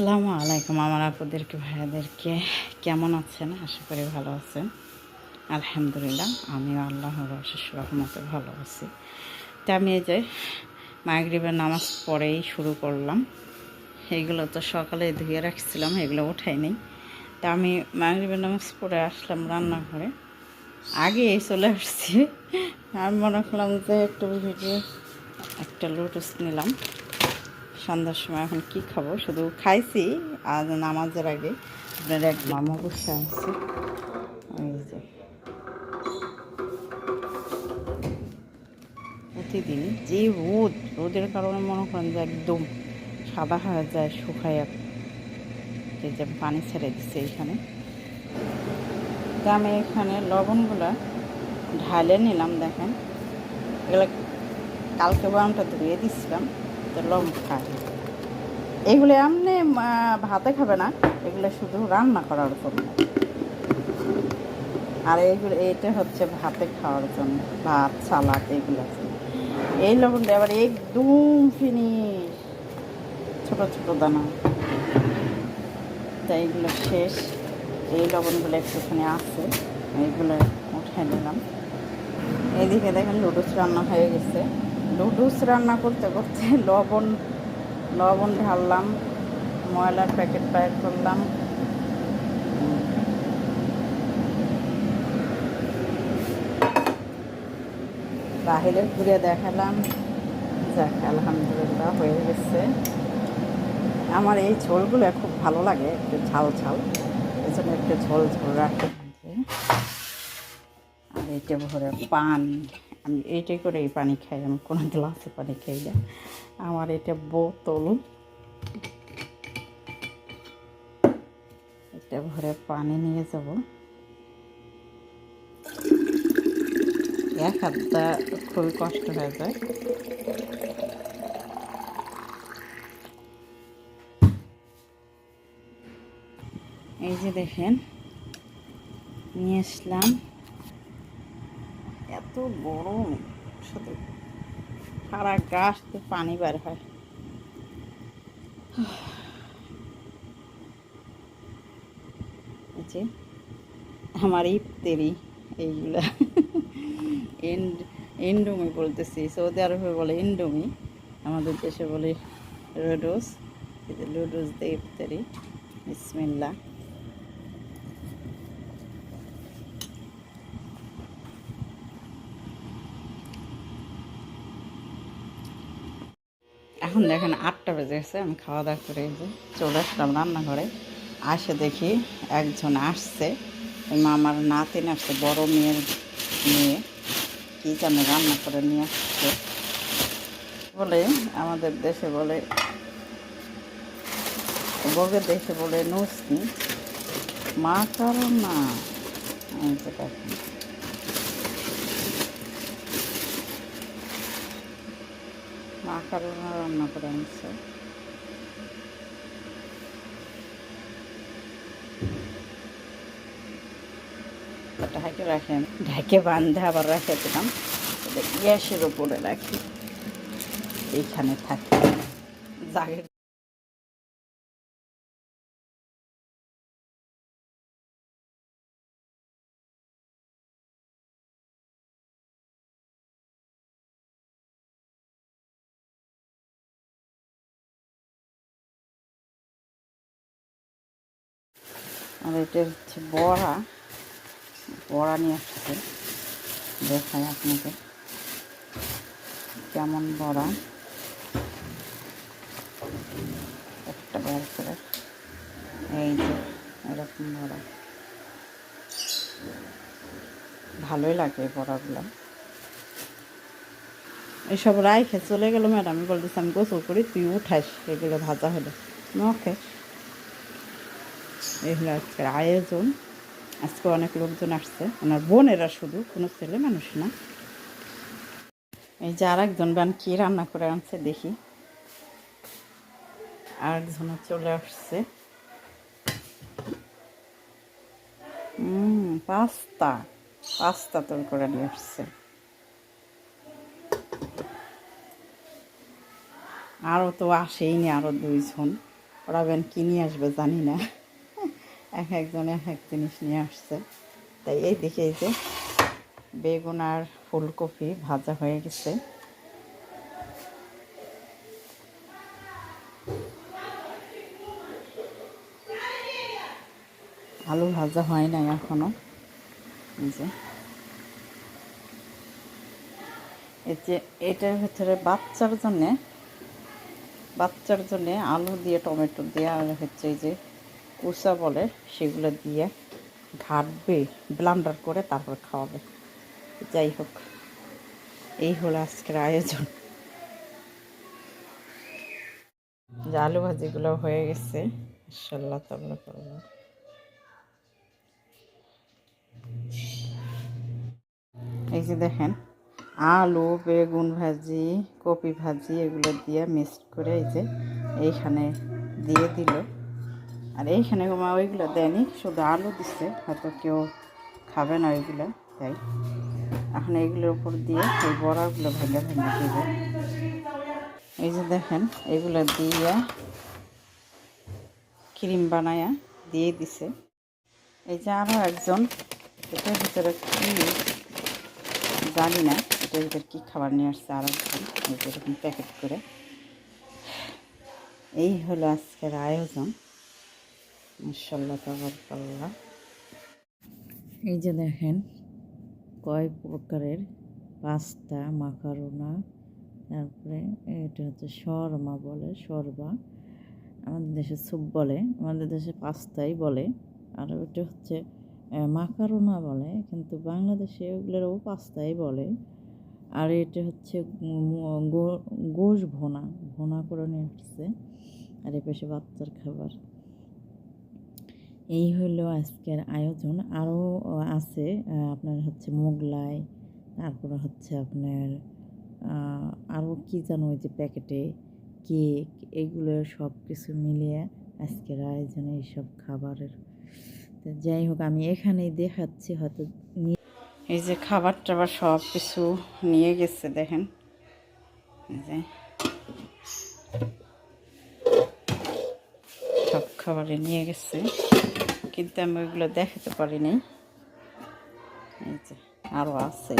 আসসালামু আলাইকুম আমার আপুদেরকে, ভাইয়াদেরকে। কেমন আছেন? আশা করি ভালো আছেন। আলহামদুলিল্লাহ, আমিও আল্লাহর অশেষ রহমতে ভালো আছি। তা আমি এই যে মাগরিবের নামাজ পড়েই শুরু করলাম। এগুলো তো সকালে ধুয়ে রাখছিলাম, এগুলো উঠাই নেই। তা আমি মাগরিবের নামাজ পড়ে আসলাম রান্নাঘরে। আগে চলে আসছি। আমি মনে করলাম যে একটু ভিডিও, একটা লুটুস নিলাম। সন্ধ্যার সময় এখন কি খাব? শুধু খাইছি আজ নামাজের আগে আপনার এক মামা বসে আছে। যে। প্রতিদিন যে রোদ, রোদের কারণে মনে করেন যে একদম সাদা হয়ে যায়, শুকায় যে পানি ছেড়ে দিচ্ছে এখানে। তা আমি এখানে লবণগুলো ঢালে নিলাম, দেখেন। এগুলো কালকে বামটা ধুয়ে দিচ্ছিলাম তো লবণ খায় এগুলো এমনি ভাতে খাবে না। এগুলো শুধু রান্না করার জন্য। আর এইগুলো, এইটা হচ্ছে ভাতে খাওয়ার জন্য। ভাত, সালাদ, এগুলো। এই লবণটা আবার একদম ফিনিশ ছোট ছোট দানা। তাই এগুলো শেষ। এই লবণগুলো একটুখানি আছে। এইগুলো উঠে নিলাম। এইদিকে দেখেন লুডুস রান্না হয়ে গেছে। লুডুস রান্না করতে করতে লবণ লবণ ঢাললাম, ময়লার প্যাকেট বাইর করলাম। বাহিরে ঘুরে দেখালাম। যাক, আলহামদুলিল্লাহ হয়ে গেছে। আমার এই ঝোলগুলো খুব ভালো লাগে, একটু ঝাল ঝাল। এই একটু ঝোল ঝোল রাখতে আর এইটা ভরে পানি আমি এইটাই করে এই পানি খাই, আমি কোনো গ্লাসে পানি খাই না। আমার এটা বোতল। এটা ভরে পানি নিয়ে যাব। এক হাতটা খুবই কষ্ট হয়ে যায়। এই যে দেখেন, নিয়ে আসলাম। গরম। সাথে সারা গাছ তো পানি বের হয়। যে আমার ইফতেরি, এইগুলা। এন্ড, এন্ডোমি বলতেছি, সৌদি আরবে বলে এন্ডোমি, আমাদের দেশে বলে রোডোস। লুডোস দিয়ে ইফতারি। বিসমিল্লা এখন দেখেন আটটা বেজে গেছে, আমি খাওয়া দাওয়া করে যে চলে আসলাম রান্নাঘরে। আসে দেখি একজন আসছে মামার নাতিন আসছে, বড় মেয়ের মেয়ে। কী যেন রান্না করে নিয়ে আসছে। বলে আমাদের দেশে বলে, বউয়ের দেশে বলে নুসনি মা কারণ না? দেখেন। মাকারোনা রান্না করে আনছে। ঢাকে রাখেন ঢাকে বান্ধে আবার রেখে দিলাম। গ্যাসের উপরে রাখি। এইখানে থাকে। জাগের আর এটা হচ্ছে বড়া। বড়া নিয়ে আসছে। দেখাই আপনাকে। কেমন বড়া। একটা বার করে। এই যে, এরকম বড়া। ভালোই লাগে এই বড়াগুলো। এইসব রাইখে চলে গেল ম্যাডাম। আমি বলতেছি, আমি গোসল করি, তুই উঠাস। এগুলো ভাজা হলে। ওকে এই হলো আজকের আয়োজন। আজকে অনেক লোকজন আসছে। ওনার বোনেরা শুধু, কোনো ছেলে মানুষ না। এই যে আর একজন বান কি রান্না করে আনছে দেখি। আর একজন চলে আসছে। পাস্তা। পাস্তা তোর করে নিয়ে আসছে। আরও তো আসেইনি আরও দুইজন। ওরা বেন কী নিয়ে আসবে জানি না। এক একজন এক এক জিনিস নিয়ে আসছে। তাই এই দেখে এই যে বেগুন আর ফুলকপি ভাজা হয়ে গেছে। আলু ভাজা হয় নাই এখনও। যে যে এটার ভিতরে বাচ্চার জন্যে বাচ্চার জন্যে আলু দিয়ে টমেটো দিয়ে আর হচ্ছে এই যে। কুচা বলে, সেগুলো দিয়ে ঘাটবে, ব্লান্ডার করে তারপর খাওয়াবে। যাই হোক, এই হলো আজকের আয়োজন। যে আলু ভাজিগুলো হয়ে গেছে ইনশাল্লাহ তাল্লা করব। এই যে দেখেন, আলু, বেগুন ভাজি, কপি ভাজি, এগুলো দিয়ে মিক্সড করে এই যে এইখানে দিয়ে দিল। আর এইখানে মা, ওইগুলো দেয়নি, শুধু আলু দিচ্ছে হয়তো কেউ খাবে না ওইগুলো, তাই। এখন এইগুলোর উপর দিয়ে এই বড়াগুলো ভেঙে ভেঙে দিবে। এই যে দেখেন, এগুলো দিয়ে ক্রিম বানায়া দিয়ে দিছে। এই যে আরও একজন, এটার ভিতরে কি জানি না, এটার ভিতরে কী খাবার নিয়ে আসছে আর একজন প্যাকেট করে। এই হলো আজকের আয়োজন। মাসাল্লাহ তাবারকাল্লাহ। এই যে দেখেন কয় প্রকারের পাস্তা, মাকারোনা, তারপরে এটা হচ্ছে শর্মা বলে, শর্বা। আমাদের দেশে স্যুপ বলে, আমাদের দেশে পাস্তাই বলে, আর ওটা হচ্ছে মাকারোনা বলে, কিন্তু বাংলাদেশে ওগুলোরও পাস্তাই বলে। আর এটা হচ্ছে গোশ ভোনা ভোনা করে নিয়ে আসছে। আর এ পাশে বাচ্চার খাবার। এই হলো আজকের আয়োজন। আরও আছে আপনার হচ্ছে মোগলাই, তারপরে হচ্ছে আপনার আরও কী যেন ওই যে প্যাকেটে কেক, এগুলো সব কিছু মিলিয়ে আজকের আয়োজনে এইসব খাবারের। তো যাই হোক, আমি এখানেই দেখাচ্ছি হয়তো এই যে খাবার টাবার সব কিছু নিয়ে গেছে, দেখেন। যে। সব খাবারে নিয়ে গেছে। কিন্তু আমি ওইগুলো দেখাতে পারি নাই এই যে আরও আছে।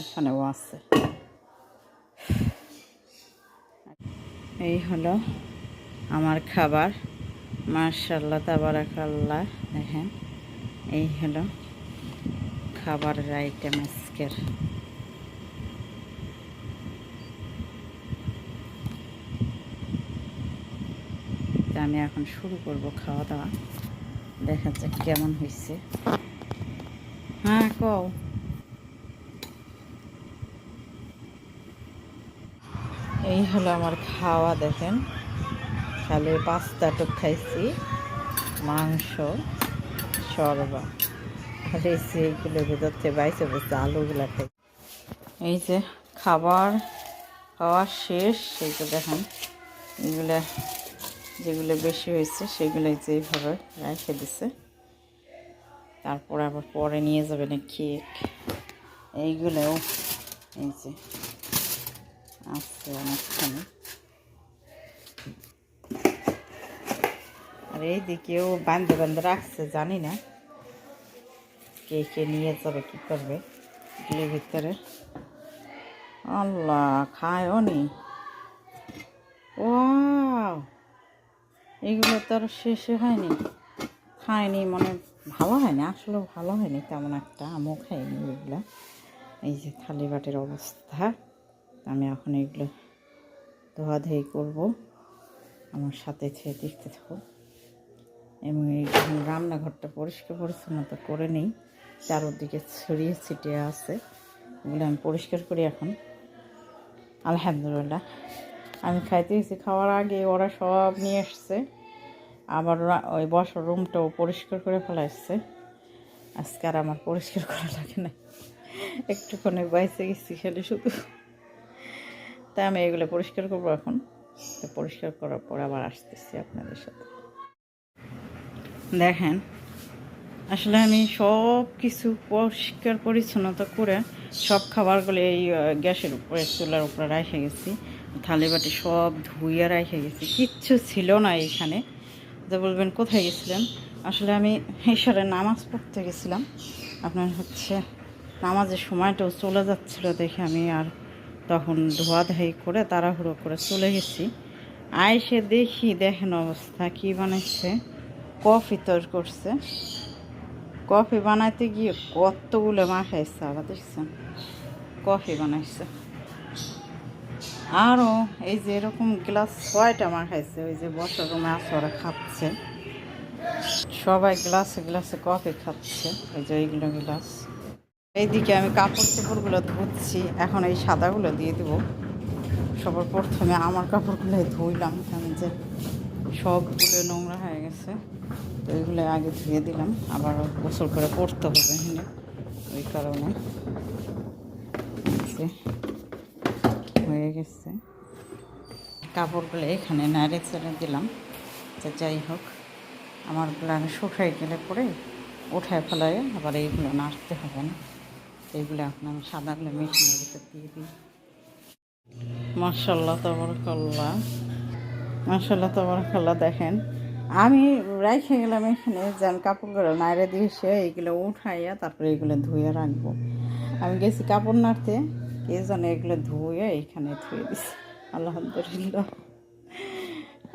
এখানেও আছে। এই হলো আমার খাবার। মার্শাল্লাহ তাবারাকাল্লাহ। দেখেন, এই হলো খাবারের আইটেম আজকের। আমি এখন শুরু করব খাওয়া দাওয়া দেখা যাক কেমন হয়েছে হ্যাঁ কও। এই হলো আমার খাওয়া, দেখেন। খালি পাস্তা টুক খাইছি, মাংস সরবা খাইছি এই যে এইগুলোর ভিতর থেকে বাইসে বসে আলুগুলা খাই। এই যে খাবার খাওয়া শেষ, এই তো দেখেন, এগুলো যেগুলো বেশি হয়েছে সেগুলো এই যে এইভাবে রেখে দিছে। তারপর আবার পরে নিয়ে যাবে না কেক। এইগুলোও এই যে আছে অনেকখানি। আর এই দিকেও বান্ধে বান্ধে রাখছে, জানি না। কে কে নিয়ে যাবে, কী করবে? এগুলির ভিতরে। আল্লাহ, খায়ও নি। এগুলো তো আর শেষে হয়নি। খায়নি মানে ভালো হয়নি, আসলে ভালো হয়নি তেমন একটা। আমিও খাইনি এগুলো এই যে থালি বাটির অবস্থা। আমি এখন এগুলো ধোয়াধুয়ি করব। আমার সাথে খেয়ে দেখতে থাকো। এবং এই রান্নাঘরটা পরিষ্কার পরিচ্ছন্নতা করে নিই। চারোদিকে ছড়িয়ে ছিটিয়ে আছে। এগুলো আমি পরিষ্কার করি এখন। আলহামদুলিল্লাহ। আমি খাইতে গেছি, খাওয়ার আগে ওরা সব নিয়ে এসছে আবার ওই বসার রুমটাও পরিষ্কার করে ফেলা এসছে আজকে আর আমার পরিষ্কার করা লাগে না। একটুখানি বাইসে গেছি খেলে শুধু। তাই আমি এগুলো পরিষ্কার করব এখন। পরিষ্কার করার পর আবার আসতেছি আপনাদের সাথে। দেখেন, আসলে আমি সব কিছু পরিষ্কার পরিচ্ছন্নতা করে সব খাবারগুলো এই গ্যাসের উপরে, চুলার উপরে রেখে গেছি। থালি বাটি সব ধুইয়ে রেখে গেছি। কিচ্ছু ছিল না এখানে। তো বলবেন, কোথায় গেছিলেন? আসলে আমি ঈশ্বরের নামাজ পড়তে গেছিলাম। আপনার হচ্ছে নামাজের সময়টাও চলে যাচ্ছিল দেখে আমি আর তখন ধোয়াধাই করে তাড়াহুড়ো করে চলে গেছি। আইসে দেখি, দেখেন অবস্থা, কি বানাইছে? কফি তৈরি করছে। কফি বানাইতে গিয়ে কতগুলো মাখাইছে আবার দেখছেন। কফি বানাইছে। আরও এই যে এরকম গ্লাস ছয়টা খাইছে, ওই যে বসার রুমে আসরে খাচ্ছে। সবাই গ্লাসে গ্লাসে কফি খাচ্ছে ওই যে এইগুলো গ্লাস। এইদিকে আমি কাপড় চোপড়গুলো ধুচ্ছি, এখন এই সাদাগুলো দিয়ে দেবো। সবার প্রথমে আমার কাপড়গুলো ধুইলাম আমি যে সবগুলো নোংরা হয়ে গেছে। তো এগুলো আগে ধুয়ে দিলাম, আবার গোসল করে পড়তে হবে ওই কারণে। গেছে। কাপড়গুলো এখানে নাড়ে ছেড়ে দিলাম, তো যাই হোক আমারগুলো আমি শুকাই গেলে পরে উঠায় ফেলায় আবার এইগুলো নাড়তে হবে না। এইগুলো এখন আমি সাদাগুলো মেশিনের ভিতর দিয়ে দিই। মার্শাল্লাহ তবরকাল্লা মার্শাল্লাহ তবরকাল্লা দেখেন, আমি রেখে গেলাম এখানে, যেন কাপড়গুলো নাইড়ে দিয়ে সে এইগুলো উঠাইয়া তারপরে এইগুলো ধুয়ে রাখব। আমি গেছি কাপড় নাড়তে কে জানে এগুলো ধুয়ে এইখানে ধুয়ে দিছি। আলহামদুলিল্লাহ।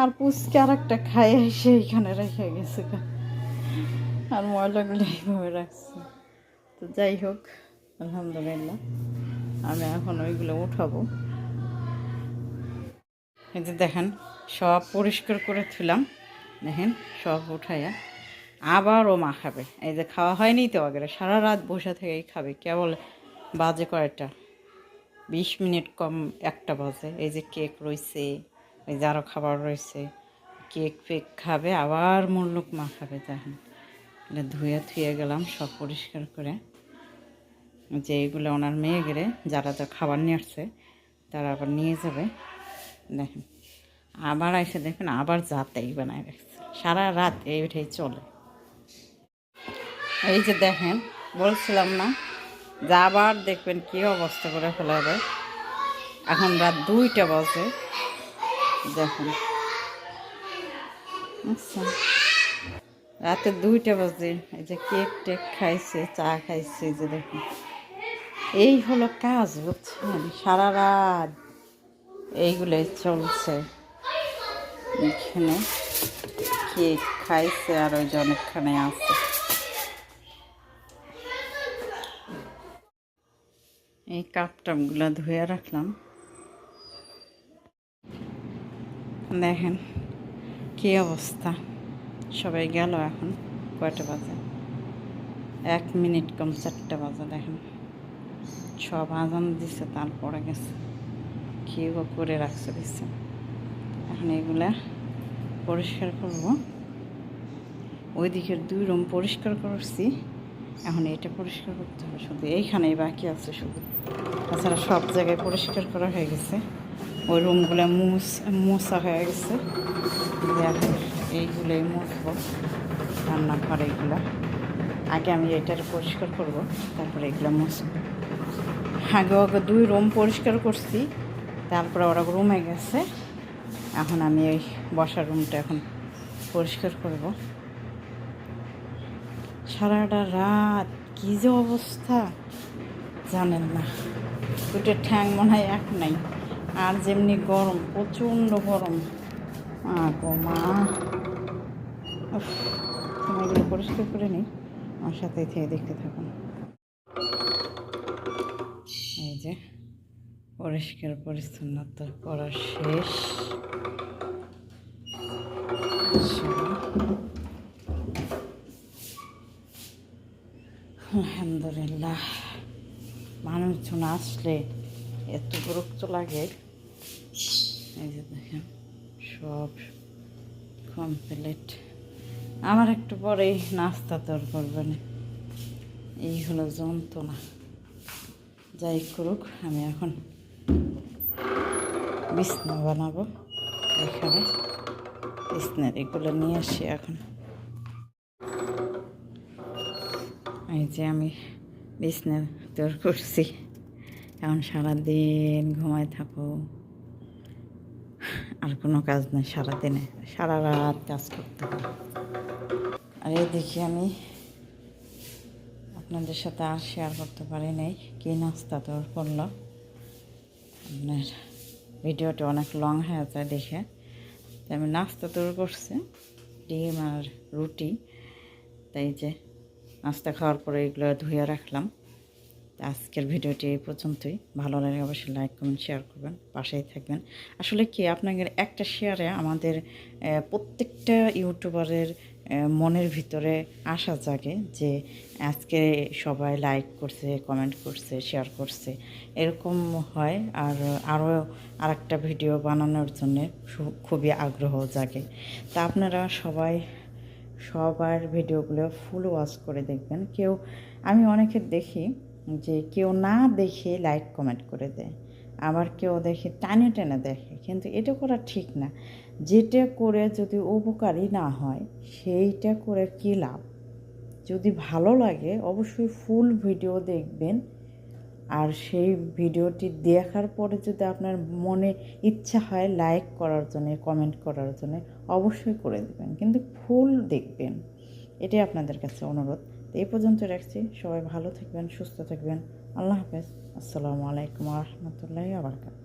আর পুচকে আর একটা খাই এসে এইখানে রেখে গেছে। আর ময়লাগুলো এইভাবে রাখছে। তো যাই হোক, আলহামদুলিল্লাহ, আমি এখন ওইগুলো উঠাবো। এই যে দেখেন, সব পরিষ্কার করে থুলাম দেখেন, সব উঠাইয়া আবারও মা খাবে এই যে খাওয়া হয়নি তো আগে সারা রাত বসে থেকেই খাবে। কেবল বাজে কয়টা বিশ মিনিট কম একটা বাজে। এই যে কেক রয়েছে এই যে আরও খাবার রয়েছে কেক ফেক খাবে, আবার মুল্লুক মা খাবে দেখেন এটা ধুয়ে থুয়ে গেলাম, সব পরিষ্কার করে। যে এইগুলো ওনার মেয়ে গেলে, যারা যা খাবার নিয়ে আসছে, তারা আবার নিয়ে যাবে। দেখেন, আবার এসে দেখেন আবার যাতেই বানায় রাখছে। সারা রাত এইটাই চলে। এই যে দেখেন, বলছিলাম না যে আবার দেখবেন কী অবস্থা করে ফেলাবে। এখন রাত দুইটা বাজে। দেখুন। আচ্ছা। রাতে দুইটা বাজে। এই যে কেক টেক খাইছে, চা খাইছে যে দেখুন। এই হলো কাজ, বুঝছেন? সারা রাত এইগুলোই চলছে। এখানে কেক খাইছে আর ওই যে অনেকখানে আছে। এই কাপ টাপগুলো ধুয়ে রাখলাম। দেখেন কি অবস্থা। সবাই গেল এখন কয়টা বাজে? এক মিনিট কম চারটে বাজে, দেখেন। সব আজান দিছে, তারপরে গেছে। খেয়েও করে রাখছে দিচ্ছে এখন এগুলা পরিষ্কার করব। ওই দিকের দুই রুম পরিষ্কার করছি। এখন এটা পরিষ্কার করতে হবে। শুধু এইখানেই বাকি আছে শুধু। তাছাড়া সব জায়গায় পরিষ্কার করা হয়ে গেছে। ওই রুমগুলো মুছ মোছা হয়ে গেছে। এইগুলোই মুছবো। রান্নাঘর এইগুলো। আগে আমি এটার পরিষ্কার করব, তারপরে এগুলো মুছবো। আগে আগে দুই রুম পরিষ্কার করছি, তারপরে ওরা রুমে গেছে। এখন আমি এই বসার রুমটা এখন পরিষ্কার করব। সারাটা রাত, কী যে অবস্থা? জানেন না। দুটো ঠ্যাং মনে হয় এক নাই। আর যেমনি গরম, প্রচণ্ড গরম। মা। গো মা পরিষ্কার করে নিই। আমার সাথে থেকে দেখতে থাকুন। এই যে, পরিষ্কার পরিচ্ছন্নতা করা শেষ। আলহামদুলিল্লাহ। মানুষজন আসলে এত বিরক্ত লাগে। এই যে দেখেন, সব কমপ্লিট আমার একটু পরেই নাস্তা তোর করবেন। এই হলো যন্ত্রণা। যাই করুক, আমি এখন বিছনা বানাবো। এখানে বিছনার এগুলো নিয়ে আসি এখন। এই যে আমি বিছনা তৈরি করছি। এখন সারাদিন ঘুমায় থাকো। আর কোনো কাজ নেই সারাদিনে। সারা রাত কাজ করতে হয় আর এদিকে আমি আপনাদের সাথে আর শেয়ার করতে পারি নাই। কী নাস্তা তো করল? আপনার ভিডিওটা অনেক লং হয়ে যায় দেখে। তাই আমি নাস্তা তৈরি করছি। ডিম আর রুটি। তাই যে নাস্তা খাওয়ার পরে এগুলো ধুয়ে রাখলাম। আজকের ভিডিওটি এই পর্যন্তই। ভালো লাগে অবশ্যই লাইক কমেন্ট শেয়ার করবেন, পাশেই থাকবেন। আসলে কি আপনাদের একটা শেয়ারে আমাদের প্রত্যেকটা ইউটিউবারের মনের ভিতরে আশা জাগে যে আজকে সবাই লাইক করছে কমেন্ট করছে শেয়ার করছে। এরকম হয় আর আরও আরেকটা ভিডিও বানানোর জন্য খুবই আগ্রহ জাগে। তা আপনারা সবাই সবার ভিডিওগুলো ফুল ওয়াচ করে দেখবেন। কেউ, আমি অনেকের দেখি যে কেউ না দেখে লাইক কমেন্ট করে দেয়। আবার কেউ দেখে টানে টেনে দেখে। কিন্তু এটা করা ঠিক না। যেটা করে যদি উপকারী না হয়, সেইটা করে কী লাভ? যদি ভালো লাগে, অবশ্যই ফুল ভিডিও দেখবেন। আর সেই ভিডিওটি দেখার পরে যদি আপনার মনে ইচ্ছা হয় লাইক করার জন্য কমেন্ট করার জন্য, অবশ্যই করে দেবেন। কিন্তু ফুল দেখবেন, এটাই আপনাদের কাছে অনুরোধ। তো এই পর্যন্ত রাখছি। সবাই ভালো থাকবেন, সুস্থ থাকবেন। আল্লাহ হাফেজ। আসসালামু আলাইকুম রহমতুল্লাহ আবরকাত